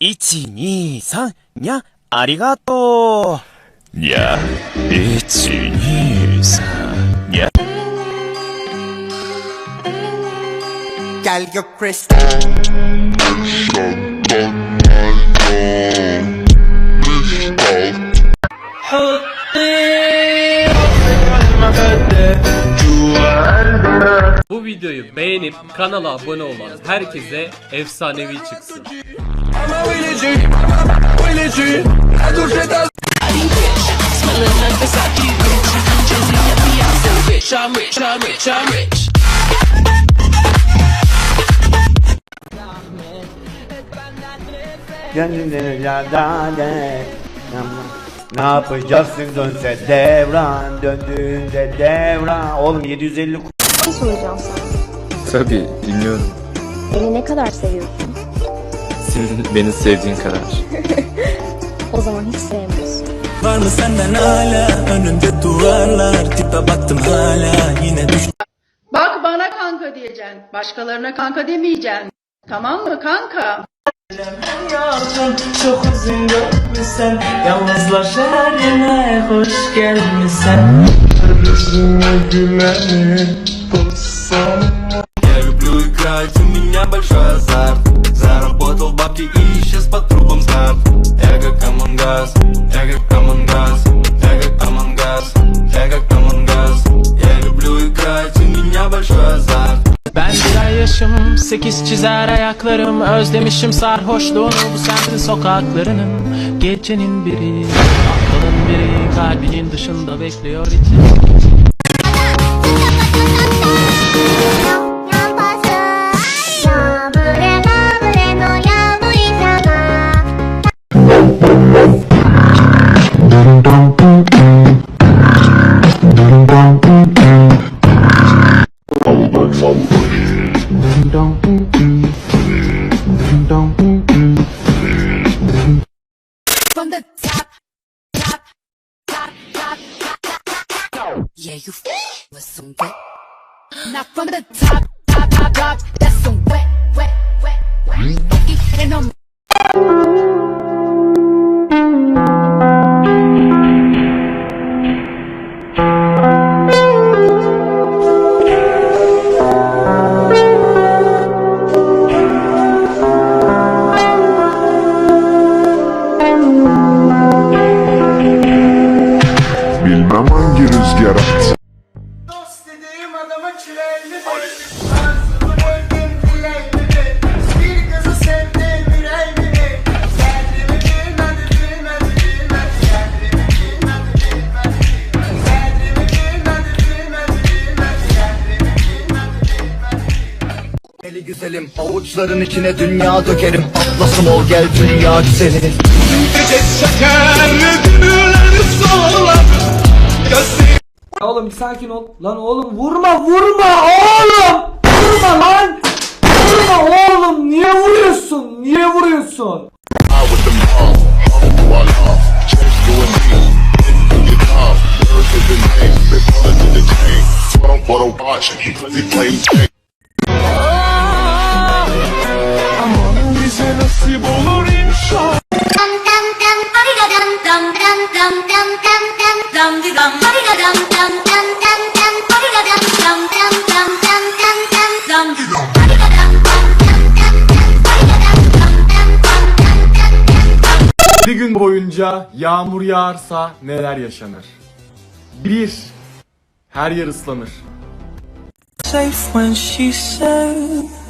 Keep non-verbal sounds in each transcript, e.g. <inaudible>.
123にゃありがとうにゃ、一、二、三、にゃ。 Gel gök Videoyu beğenip kanala abone olan herkese efsanevi çıksın. Gönlümden yerden Ne yapacaksın dönse devran Döndüğünde devran Oğlum 750 Bir şey soracağım sana. Tabii dinliyorum. Beni ne kadar seviyorsun? Senin beni sevdiğin kadar. <laughs> O zaman hiç sevmiyorsun. Var mı senden hala önümde duvarlar tipe baktım hala yine düş Bak bana kanka diyeceksin. Başkalarına kanka demeyeceksin. Tamam mı kanka? yardım çok uzun görmüşsen Yalnızlaşar yine hoş gelmişsen Я люблю играть, у меня большой азарт Заработал бабки и сейчас по трубам старт Я как Амангас, я как Амангас Я как Амангас, я как Амангас Я люблю играть, у меня большой азарт Ben bir ay yaşım sekiz çizer ayaklarım Özlemişim sarhoşluğunu bu semtin sokaklarının Gecenin biri haftanın biri kalbinin dışında bekliyor için From the top, top, top, top, top, top. Yeah, you f- with some wet. Now from the top, top, top, top That's some wet, wet, wet, wet. Funky hitting Bilmem hangi rüzgar attı. Dost dediğim bilmedi bilmedi Eli güzelim, avuçların içine dünya dökerim. Atlasım ol gel dünya güzeli Oğlum bir sakin ol. Lan oğlum vurma vurma oğlum. Vurma lan. Vurma oğlum. Niye vuruyorsun? Niye vuruyorsun? Bize nasip olur Bir gün boyunca yağmur yağarsa neler yaşanır? 1. Her yer ıslanır. Safe when she says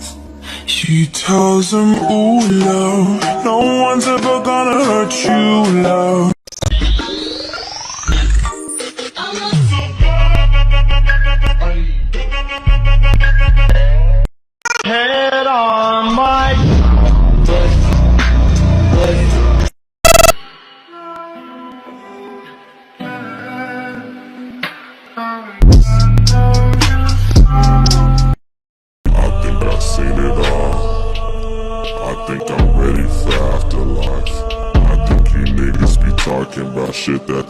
She tells him, ooh, love, no one's ever gonna hurt you, love.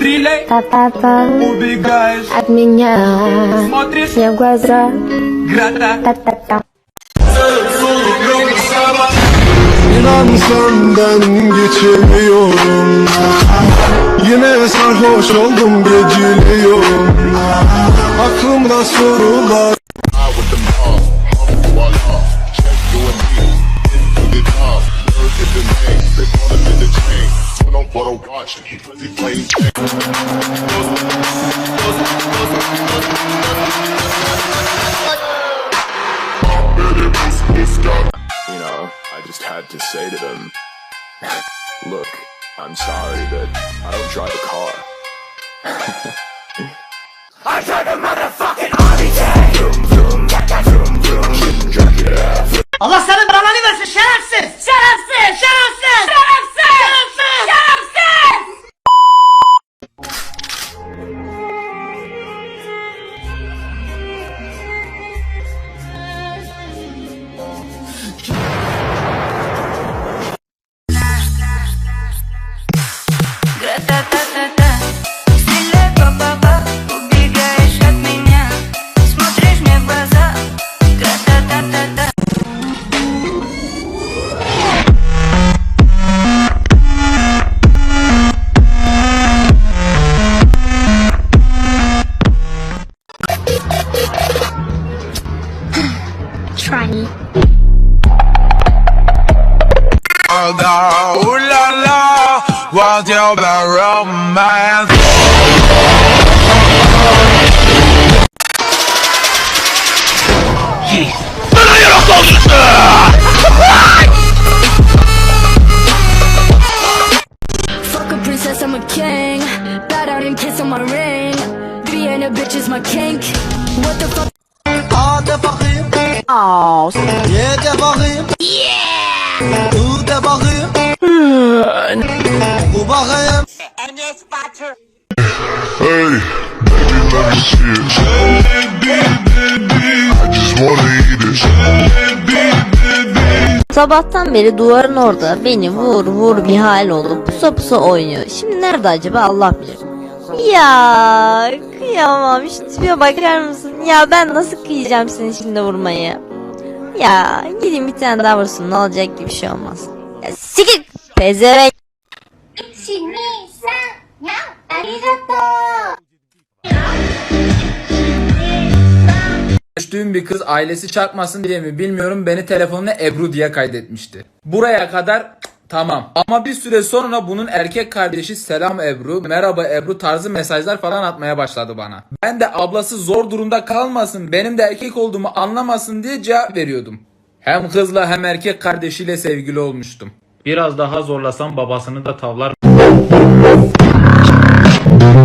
Стреляй, Та-та-та. убегаешь, От меня. смотришь, Мне в глаза. грата Та-та-та. İnan senden geçemiyorum Yine sarhoş oldum geciliyorum Aklımda sorular You know, I just had to say to them, <laughs> look, I'm sorry that I don't drive a car. <laughs> I drive a motherfucking RVJ! Allah senin belanı Try me. Ooh la la, what's your bad romance? Fuck Hey, baby, let me see it Sabahtan beri duvarın orada beni vur vur bir hal olup pusa pusa oynuyor. Şimdi nerede acaba Allah bilir. Ya kıyamam şu tipe bakar mısın? Ya ben nasıl kıyacağım seni şimdi vurmayı? Ya gideyim bir tane daha vursun ne olacak gibi bir şey olmaz. Ya sikik pezevenk. Düştüğüm bir kız ailesi çarpmasın diye mi bilmiyorum beni telefonuna Ebru diye kaydetmişti. Buraya kadar tamam. Ama bir süre sonra bunun erkek kardeşi selam Ebru, merhaba Ebru tarzı mesajlar falan atmaya başladı bana. Ben de ablası zor durumda kalmasın, benim de erkek olduğumu anlamasın diye cevap veriyordum. Hem kızla hem erkek kardeşiyle sevgili olmuştum. Biraz daha zorlasam babasını da tavlar